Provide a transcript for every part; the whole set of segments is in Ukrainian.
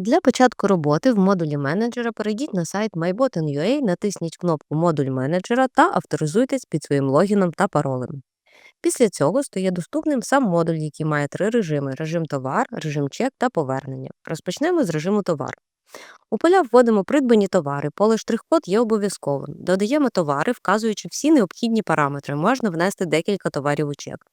Для початку роботи в модулі менеджера перейдіть на сайт MyBotton.ua, натисніть кнопку Модуль менеджера та авторизуйтесь під своїм логіном та паролем. Після цього стає доступним сам модуль, який має три режими: режим товар, режим чек та повернення. Розпочнемо з режиму товар. У поля вводимо придбані товари, поле штрих-код є обов'язковим. Додаємо товари, вказуючи всі необхідні параметри. Можна внести декілька товарів у чек.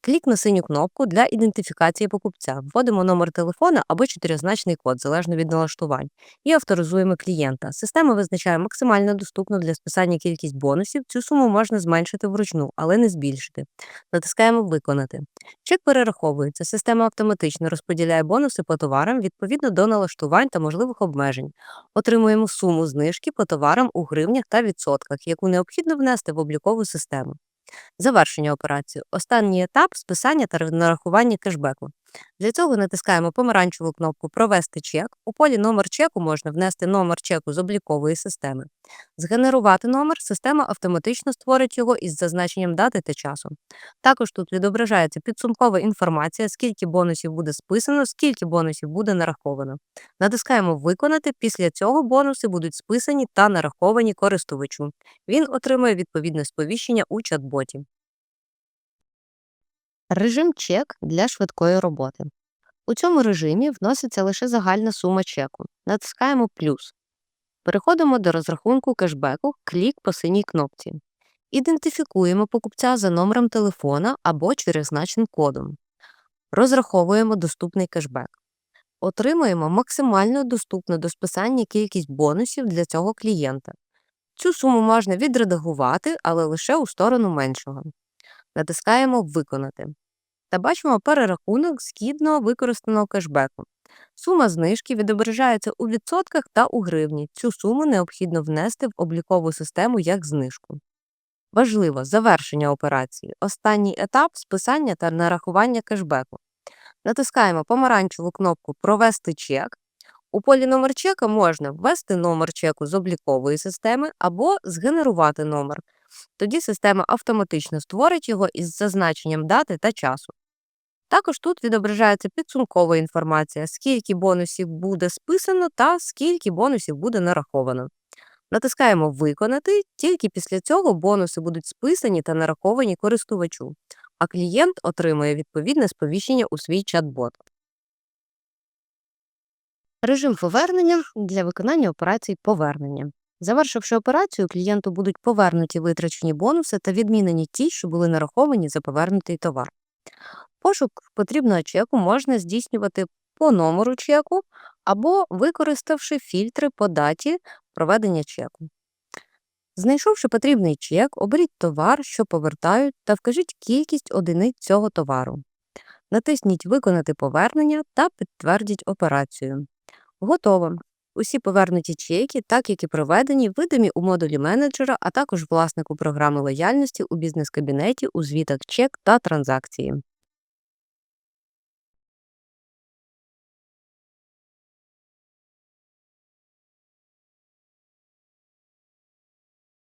Клік на синю кнопку для ідентифікації покупця. Вводимо номер телефона або чотиризначний код, залежно від налаштувань, і авторизуємо клієнта. Система визначає максимально доступну для списання кількість бонусів. Цю суму можна зменшити вручну, але не збільшити. Натискаємо Виконати. Чек перераховується. Система автоматично розподіляє бонуси по товарам відповідно до налаштувань та можливих обмежень. Отримуємо суму знижки по товарам у гривнях та відсотках, яку необхідно внести в облікову систему. Завершення операції. Останній етап списання та нарахування кешбеку. Для цього натискаємо помаранчеву кнопку Провести чек. У полі номер чеку можна внести номер чеку з облікової системи. Згенерувати номер система автоматично створить його із зазначенням дати та часу. Також тут відображається підсумкова інформація, скільки бонусів буде списано, скільки бонусів буде нараховано. Натискаємо Виконати. Після цього бонуси будуть списані та нараховані користувачу. Він отримує відповідне сповіщення у чат-боті. Режим чек для швидкої роботи. У цьому режимі вноситься лише загальна сума чеку. Натискаємо плюс. Переходимо до розрахунку кешбеку, клік по синій кнопці. Ідентифікуємо покупця за номером телефона або через значним кодом. Розраховуємо доступний кешбек. Отримуємо максимально доступну до списання кількість бонусів для цього клієнта. Цю суму можна відредагувати, але лише у сторону меншого. Натискаємо Виконати та бачимо перерахунок згідно використаного кешбеку. Сума знижки відображається у відсотках та у гривні. Цю суму необхідно внести в облікову систему як знижку. Важливо завершення операції. Останній етап списання та нарахування кешбеку. Натискаємо помаранчеву кнопку Провести чек. У полі номер чека можна ввести номер чеку з облікової системи або згенерувати номер. Тоді система автоматично створить його із зазначенням дати та часу. Також тут відображається підсумкова інформація, скільки бонусів буде списано та скільки бонусів буде нараховано. Натискаємо Виконати, тільки після цього бонуси будуть списані та нараховані користувачу, а клієнт отримує відповідне сповіщення у свій чат-бот. Режим повернення для виконання операцій повернення. Завершивши операцію, клієнту будуть повернуті витрачені бонуси та відмінені ті, що були нараховані за повернутий товар. Пошук потрібного чеку можна здійснювати по номеру чеку або використавши фільтри по даті проведення чеку. Знайшовши потрібний чек, оберіть товар, що повертають, та вкажіть кількість одиниць цього товару. Натисніть Виконати повернення та підтвердіть операцію. Готово. Усі повернуті чеки, так як і проведені, видимі у модулі менеджера, а також власнику програми лояльності у бізнес-кабінеті у звітах чек та транзакції.